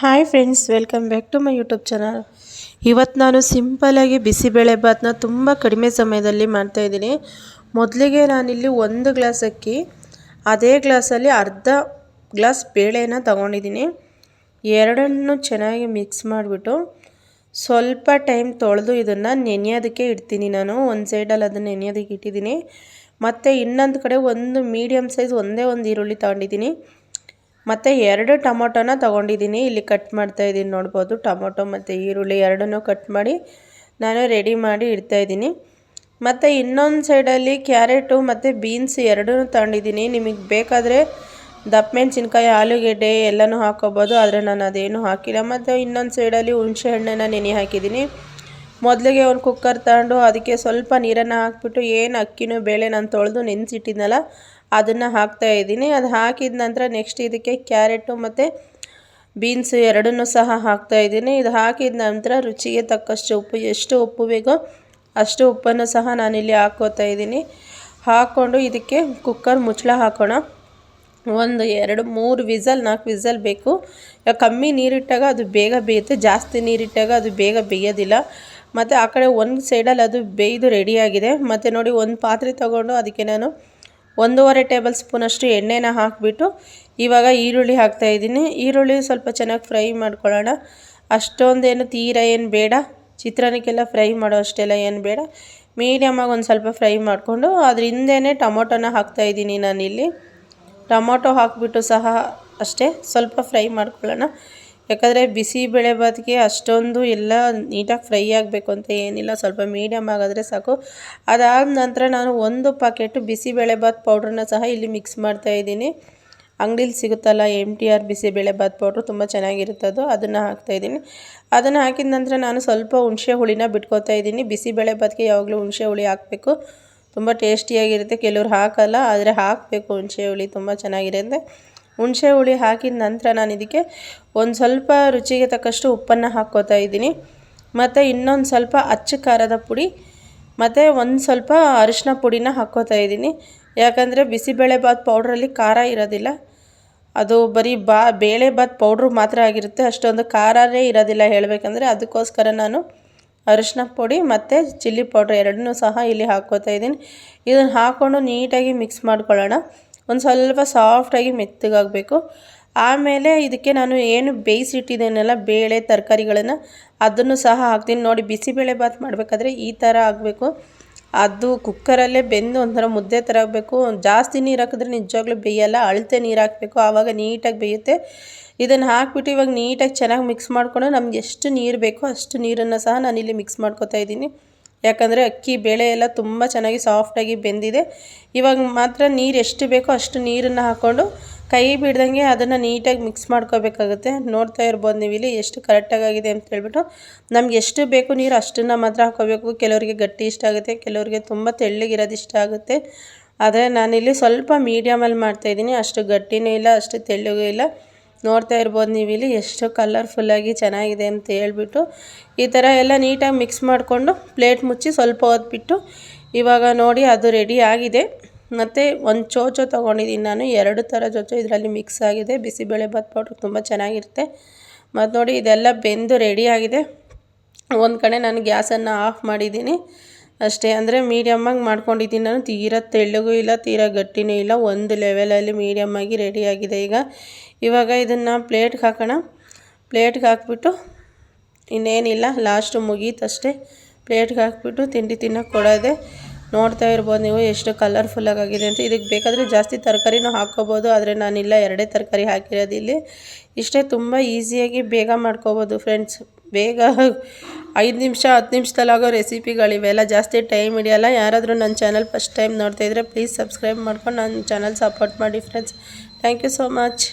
Hi friends, welcome back to my YouTube channel. ಇವತ್ತು ನಾನು ಸಿಂಪಲಾಗಿ ಬಿಸಿಬೇಳೆ ಭಾತನ್ನ ತುಂಬ ಕಡಿಮೆ ಸಮಯದಲ್ಲಿ ಮಾಡ್ತಾಯಿದ್ದೀನಿ ಮೊದಲಿಗೆ ನಾನಿಲ್ಲಿ ಒಂದು ಗ್ಲಾಸ್ ಅಕ್ಕಿ, ಅದೇ ಗ್ಲಾಸಲ್ಲಿ ಅರ್ಧ ಗ್ಲಾಸ್ ಬೇಳೆನ ತಗೊಂಡಿದ್ದೀನಿ. ಎರಡನ್ನು ಚೆನ್ನಾಗಿ ಮಿಕ್ಸ್ ಮಾಡಿಬಿಟ್ಟು ಸ್ವಲ್ಪ ಟೈಮ್ ತೊಳೆದು ಇದನ್ನು ನೆನೆಯೋದಕ್ಕೆ ಇಡ್ತೀನಿ ನಾನು. ಒಂದು ಸೈಡಲ್ಲಿ ಅದನ್ನು ನೆನೆಯೋದಕ್ಕೆ ಇಟ್ಟಿದ್ದೀನಿ. ಮತ್ತು ಇನ್ನೊಂದು ಕಡೆ ಒಂದು ಮೀಡಿಯಮ್ ಸೈಜ್ ಒಂದೇ ಒಂದು ಈರುಳ್ಳಿ ತಗೊಂಡಿದ್ದೀನಿ. ಮತ್ತು ಎರಡು ಟೊಮೊಟೊನ ತೊಗೊಂಡಿದ್ದೀನಿ. ಇಲ್ಲಿ ಕಟ್ ಮಾಡ್ತಾ ಇದ್ದೀನಿ ನೋಡ್ಬೋದು. ಟೊಮೊಟೊ ಮತ್ತು ಈರುಳ್ಳಿ ಎರಡನ್ನೂ ಕಟ್ ಮಾಡಿ ನಾನು ರೆಡಿ ಮಾಡಿ ಇಡ್ತಾಯಿದ್ದೀನಿ ಮತ್ತು ಇನ್ನೊಂದು ಸೈಡಲ್ಲಿ ಕ್ಯಾರೆಟು ಮತ್ತು ಬೀನ್ಸ್ ಎರಡೂ ತಗೊಂಡಿದ್ದೀನಿ. ನಿಮಗೆ ಬೇಕಾದರೆ ದಪ್ಪ ಮೆಣಸಿನ್ಕಾಯಿ, ಆಲೂಗೆಡ್ಡೆ ಎಲ್ಲನೂ ಹಾಕೋಬೋದು. ಆದರೆ ನಾನು ಅದೇನು ಹಾಕಿಲ್ಲ. ಮತ್ತು ಇನ್ನೊಂದು ಸೈಡಲ್ಲಿ ಹುಣಸೆ ಹಣ್ಣನ್ನು ನೆನೆ ಹಾಕಿದ್ದೀನಿ. ಮೊದಲಿಗೆ ಒಂದು ಕುಕ್ಕರ್ ತಗೊಂಡು ಅದಕ್ಕೆ ಸ್ವಲ್ಪ ನೀರನ್ನು ಹಾಕಿಬಿಟ್ಟು ಏನು ಅಕ್ಕಿನೂ, ಬೇಳೆ ನಾನು ತೊಳೆದು ನೆನೆಸಿಟ್ಟಿದ್ನಲ್ಲ ಅದನ್ನು ಹಾಕ್ತಾ ಇದ್ದೀನಿ. ಅದು ಹಾಕಿದ ನಂತರ ನೆಕ್ಸ್ಟ್ ಇದಕ್ಕೆ ಕ್ಯಾರೆಟು ಮತ್ತು ಬೀನ್ಸ್ ಎರಡನ್ನು ಸಹ ಹಾಕ್ತಾ ಇದ್ದೀನಿ. ಇದು ಹಾಕಿದ ನಂತರ ರುಚಿಗೆ ತಕ್ಕಷ್ಟು ಉಪ್ಪು, ಎಷ್ಟು ಉಪ್ಪು ಬೇಕೋ ಅಷ್ಟು ಉಪ್ಪನ್ನು ಸಹ ನಾನಿಲ್ಲಿ ಹಾಕ್ಕೋತಾ ಇದ್ದೀನಿ. ಹಾಕ್ಕೊಂಡು ಇದಕ್ಕೆ ಕುಕ್ಕರ್ ಮುಚ್ಚಳ ಹಾಕೋಣ. ಒಂದು, ಎರಡು, ಮೂರು ವಿಸಲ್, ನಾಲ್ಕು ವಿಸಲ್ ಬೇಕು. ಕಮ್ಮಿ ನೀರಿಟ್ಟಾಗ ಅದು ಬೇಗ ಬೇಯುತ್ತೆ. ಜಾಸ್ತಿ ನೀರಿಟ್ಟಾಗ ಅದು ಬೇಗ ಬೇಯೋದಿಲ್ಲ. ಮತ್ತು ಆ ಕಡೆ ಒಂದು ಸೈಡಲ್ಲಿ ಅದು ಬೇಯ್ದು ರೆಡಿಯಾಗಿದೆ ಮತ್ತು ನೋಡಿ ಒಂದು ಪಾತ್ರೆ ತೊಗೊಂಡು ಅದಕ್ಕೆ ನಾನು ಒಂದೂವರೆ ಟೇಬಲ್ ಸ್ಪೂನಷ್ಟು ಎಣ್ಣೆನ ಹಾಕಿಬಿಟ್ಟು ಇವಾಗ ಈರುಳ್ಳಿ ಹಾಕ್ತಾಯಿದ್ದೀನಿ ಈರುಳ್ಳಿ ಸ್ವಲ್ಪ ಚೆನ್ನಾಗಿ ಫ್ರೈ ಮಾಡ್ಕೊಳ್ಳೋಣ. ಅಷ್ಟೊಂದೇನು ತೀರ ಏನು ಬೇಡ. ಚಿತ್ರಾನ್ನಕ್ಕೆಲ್ಲ ಫ್ರೈ ಮಾಡೋ ಅಷ್ಟೆಲ್ಲ ಏನು ಬೇಡ. ಮೀಡಿಯಮಾಗಿ ಒಂದು ಸ್ವಲ್ಪ ಫ್ರೈ ಮಾಡಿಕೊಂಡು ಅದ್ರ ಹಿಂದೆಯೇ ಟೊಮೊಟೊನ ಹಾಕ್ತಾಯಿದ್ದೀನಿ ನಾನಿಲ್ಲಿ. ಟೊಮೊಟೊ ಹಾಕಿಬಿಟ್ಟು ಸಹ ಅಷ್ಟೇ. ಸ್ವಲ್ಪ ಫ್ರೈ ಮಾಡ್ಕೊಳ್ಳೋಣ. ಯಾಕಂದರೆ ಬಿಸಿಬೇಳೆ ಬಾತ್ಗೆ ಅಷ್ಟೊಂದು ಎಲ್ಲ ನೀಟಾಗಿ ಫ್ರೈ ಆಗಬೇಕು ಅಂತ ಏನಿಲ್ಲ. ಸ್ವಲ್ಪ ಮೀಡಿಯಮ್ ಆಗಿದ್ರೆ ಸಾಕು. ಅದಾದ ನಂತರ ನಾನು ಒಂದು ಪಾಕೆಟು ಬಿಸಿಬೇಳೆಭಾತ್ ಪೌಡ್ರನ್ನ ಸಹ ಇಲ್ಲಿ ಮಿಕ್ಸ್ ಮಾಡ್ತಾ ಇದ್ದೀನಿ. ಅಂಗಡೀಲಿ ಸಿಗುತ್ತಲ್ಲ M T R bisibelebath powder ತುಂಬ ಚೆನ್ನಾಗಿರುತ್ತೆ ಅದು. ಅದನ್ನು ಹಾಕ್ತಾಯಿದ್ದೀನಿ ಅದನ್ನು ಹಾಕಿದ ನಂತರ ನಾನು ಸ್ವಲ್ಪ ಹುಣಸೆ ಹುಳಿನ ಬಿಟ್ಕೋತಾ ಇದ್ದೀನಿ. ಬಿಸಿಬೇಳೆಭಾತ್ಗೆ ಯಾವಾಗಲೂ ಹುಣಸೆ ಹುಳಿ ಹಾಕಬೇಕು. ತುಂಬ ಟೇಸ್ಟಿಯಾಗಿರುತ್ತೆ ಕೆಲವ್ರು ಹಾಕಲ್ಲ, ಆದರೆ ಹಾಕಬೇಕು ಹುಣಸೆ ಹುಳಿ. ತುಂಬ ಚೆನ್ನಾಗಿರುತ್ತೆ. ಹುಣಸೆ ಹುಳಿ ಹಾಕಿದ ನಂತರ ನಾನು ಇದಕ್ಕೆ ಒಂದು ಸ್ವಲ್ಪ ರುಚಿಗೆ ತಕ್ಕಷ್ಟು ಉಪ್ಪನ್ನು ಹಾಕ್ಕೋತಾ ಇದ್ದೀನಿ. ಮತ್ತು ಇನ್ನೊಂದು ಸ್ವಲ್ಪ ಅಚ್ಚ ಖಾರದ ಪುಡಿ, ಮತ್ತು ಒಂದು ಸ್ವಲ್ಪ ಅರಿಶಿನ ಪುಡಿನ ಹಾಕ್ಕೋತಾ ಇದ್ದೀನಿ. ಯಾಕಂದರೆ ಬಿಸಿಬೇಳೆಬಾತ್ ಪೌಡ್ರಲ್ಲಿ ಖಾರ ಇರೋದಿಲ್ಲ. ಅದು ಬರೀ ಬಾ ಬೇಳೆಭಾತ್ ಪೌಡ್ರು ಮಾತ್ರ ಆಗಿರುತ್ತೆ. ಅಷ್ಟೊಂದು ಖಾರನೇ ಇರೋದಿಲ್ಲ ಹೇಳಬೇಕಂದ್ರೆ ಅದಕ್ಕೋಸ್ಕರ ನಾನು ಅರಿಶಿನ ಪುಡಿ ಮತ್ತು ಚಿಲ್ಲಿ ಪೌಡ್ರ್ ಎರಡನ್ನೂ ಸಹ ಇಲ್ಲಿ ಹಾಕ್ಕೋತಾ ಇದ್ದೀನಿ. ಇದನ್ನು ಹಾಕ್ಕೊಂಡು ನೀಟಾಗಿ ಮಿಕ್ಸ್ ಮಾಡ್ಕೊಳ್ಳೋಣ. ಒಂದು ಸ್ವಲ್ಪ ಸಾಫ್ಟಾಗಿ ಮೆತ್ತಗಾಗಬೇಕು. ಆಮೇಲೆ ಇದಕ್ಕೆ ನಾನು ಏನು ಬೇಯಿಸಿಟ್ಟಿದ್ದೇನಲ್ಲ ಬೇಳೆ, ತರಕಾರಿಗಳನ್ನು ಅದನ್ನು ಸಹ ಹಾಕ್ತೀನಿ. ನೋಡಿ, ಬಿಸಿಬೇಳೆ ಬಾತ್ ಮಾಡಬೇಕಾದ್ರೆ ಈ ಥರ ಆಗಬೇಕು. ಅದು ಕುಕ್ಕರಲ್ಲೇ ಬೆಂದು ಒಂಥರ ಮುದ್ದೆ ಥರ ಆಗಬೇಕು. ಜಾಸ್ತಿ ನೀರು ಹಾಕಿದ್ರೆ ನಿಜವಾಗ್ಲೂ ಬೇಯಲ್ಲ, ಅಳತೆ ನೀರು ಹಾಕಬೇಕು. ಆವಾಗ ನೀಟಾಗಿ ಬೇಯುತ್ತೆ. ಇದನ್ನು ಹಾಕ್ಬಿಟ್ಟು ಇವಾಗ ನೀಟಾಗಿ ಚೆನ್ನಾಗಿ ಮಿಕ್ಸ್ ಮಾಡಿಕೊಂಡು ನಮ್ಗೆ ಎಷ್ಟು ನೀರು ಬೇಕೋ ಅಷ್ಟು ನೀರನ್ನು ಸಹ ನಾನಿಲ್ಲಿ ಮಿಕ್ಸ್ ಮಾಡ್ಕೊತಾ ಇದ್ದೀನಿ. ಯಾಕಂದರೆ ಅಕ್ಕಿ ಬೇಳೆ ಎಲ್ಲ ತುಂಬ ಚೆನ್ನಾಗಿ ಸಾಫ್ಟಾಗಿ ಬೆಂದಿದೆ. ಇವಾಗ ಮಾತ್ರ ನೀರು ಎಷ್ಟು ಬೇಕೋ ಅಷ್ಟು ನೀರನ್ನು ಹಾಕ್ಕೊಂಡು ಕೈ ಬಿಡ್ದಂಗೆ ಅದನ್ನು ನೀಟಾಗಿ ಮಿಕ್ಸ್ ಮಾಡ್ಕೋಬೇಕಾಗುತ್ತೆ. ನೋಡ್ತಾ ಇರ್ಬೋದು ನೀವು ಇಲ್ಲಿ ಎಷ್ಟು ಕರೆಕ್ಟಾಗಿದೆ ಅಂತ ಹೇಳ್ಬಿಟ್ಟು. ನಮ್ಗೆ ಎಷ್ಟು ಬೇಕು ನೀರು ಅಷ್ಟನ್ನು ಮಾತ್ರ ಹಾಕೋಬೇಕು. ಕೆಲವರಿಗೆ ಗಟ್ಟಿ ಇಷ್ಟ ಆಗುತ್ತೆ, ಕೆಲವರಿಗೆ ತುಂಬ ತೆಳ್ಳಗಿರೋದು ಇಷ್ಟ ಆಗುತ್ತೆ. ಆದರೆ ನಾನಿಲ್ಲಿ ಸ್ವಲ್ಪ ಮೀಡಿಯಮಲ್ಲಿ ಮಾಡ್ತಾಯಿದ್ದೀನಿ ಅಷ್ಟು ಗಟ್ಟಿನೂ ಇಲ್ಲ, ಅಷ್ಟು ತೆಳ್ಳಗೂ ಇಲ್ಲ. ನೋಡ್ತಾ ಇರ್ಬೋದು ನೀವು ಇಲ್ಲಿ ಎಷ್ಟು ಕಲರ್ಫುಲ್ಲಾಗಿ ಚೆನ್ನಾಗಿದೆ ಅಂತ ಹೇಳ್ಬಿಟ್ಟು ಈ ಥರ ಎಲ್ಲ ನೀಟಾಗಿ ಮಿಕ್ಸ್ ಮಾಡಿಕೊಂಡು ಪ್ಲೇಟ್ ಮುಚ್ಚಿ ಸ್ವಲ್ಪ ಹೊತ್ತು ಇವಾಗ ನೋಡಿ ಅದು ರೆಡಿ ಆಗಿದೆ. ಮತ್ತು ಒಂದು ಚೋಚೋ ತೊಗೊಂಡಿದ್ದೀನಿ ನಾನು. ಎರಡು ಥರ ಚೋಚೋ ಇದರಲ್ಲಿ ಮಿಕ್ಸ್ ಆಗಿದೆ. ಬಿಸಿಬೇಳೆಭಾತ್ ಪೌಡ್ರ್ ತುಂಬ ಚೆನ್ನಾಗಿರುತ್ತೆ. ಮತ್ತು ನೋಡಿ ಇದೆಲ್ಲ ಬೆಂದು ರೆಡಿ ಆಗಿದೆ. ಒಂದು ಕಡೆ ನಾನು ಗ್ಯಾಸನ್ನು ಆಫ್ ಮಾಡಿದ್ದೀನಿ ಅಷ್ಟೇ, ಅಂದರೆ ಮೀಡಿಯಮ್ಮಾಗಿ ಮಾಡ್ಕೊಂಡಿದ್ದೀನಿ. ನಾನು ತೀರಾ ತೆಳ್ಳಗೂ ಇಲ್ಲ, ತೀರಾ ಗಟ್ಟಿನೂ ಇಲ್ಲ. ಒಂದು ಲೆವೆಲಲ್ಲಿ ಮೀಡಿಯಮ್ಮಾಗಿ ರೆಡಿಯಾಗಿದೆ ಈಗ. ಇವಾಗ ಇದನ್ನು ಪ್ಲೇಟ್ಗೆ ಹಾಕೋಣ. ಪ್ಲೇಟ್ಗೆ ಹಾಕ್ಬಿಟ್ಟು ಇನ್ನೇನಿಲ್ಲ ಲಾಸ್ಟು ಮುಗೀತಷ್ಟೇ ಪ್ಲೇಟ್ಗೆ ಹಾಕ್ಬಿಟ್ಟು ತಿಂಡಿ ತಿನ್ನೋಕೆ ಕೊಡೋದೆ ನೋಡ್ತಾ ಇರ್ಬೋದು ನೀವು ಎಷ್ಟು ಕಲರ್ಫುಲ್ಲಾಗಿ ಆಗಿದೆ ಅಂತ. ಇದಕ್ಕೆ ಬೇಕಾದರೆ ಜಾಸ್ತಿ ತರಕಾರಿನೂ ಹಾಕ್ಕೋಬೋದು, ಆದರೆ ನಾನಿಲ್ಲ, ಎರಡೇ ತರಕಾರಿ ಹಾಕಿರೋದು ಇಲ್ಲಿ. ಇಷ್ಟೇ, ತುಂಬ ಈಸಿಯಾಗಿ ಬೇಗ ಮಾಡ್ಕೋಬೋದು ಫ್ರೆಂಡ್ಸ್ ಬೇಗ ಐದು ನಿಮಿಷ, ಹತ್ತು ನಿಮಿಷದಲ್ಲಾಗೋ ರೆಸಿಪಿಗಳಿವೆಲ್ಲ ಜಾಸ್ತಿ ಟೈಮ್ ಹಿಡಿಯಲ್ಲ. ಯಾರಾದರೂ ನನ್ನ ಚಾನಲ್ ಫಸ್ಟ್ ಟೈಮ್ ನೋಡ್ತಾಯಿದ್ರೆ ಪ್ಲೀಸ್ ಸಬ್ಸ್ಕ್ರೈಬ್ ಮಾಡ್ಕೊಂಡು ನನ್ನ ಚಾನಲ್ ಸಪೋರ್ಟ್ ಮಾಡಿ friends thank you so much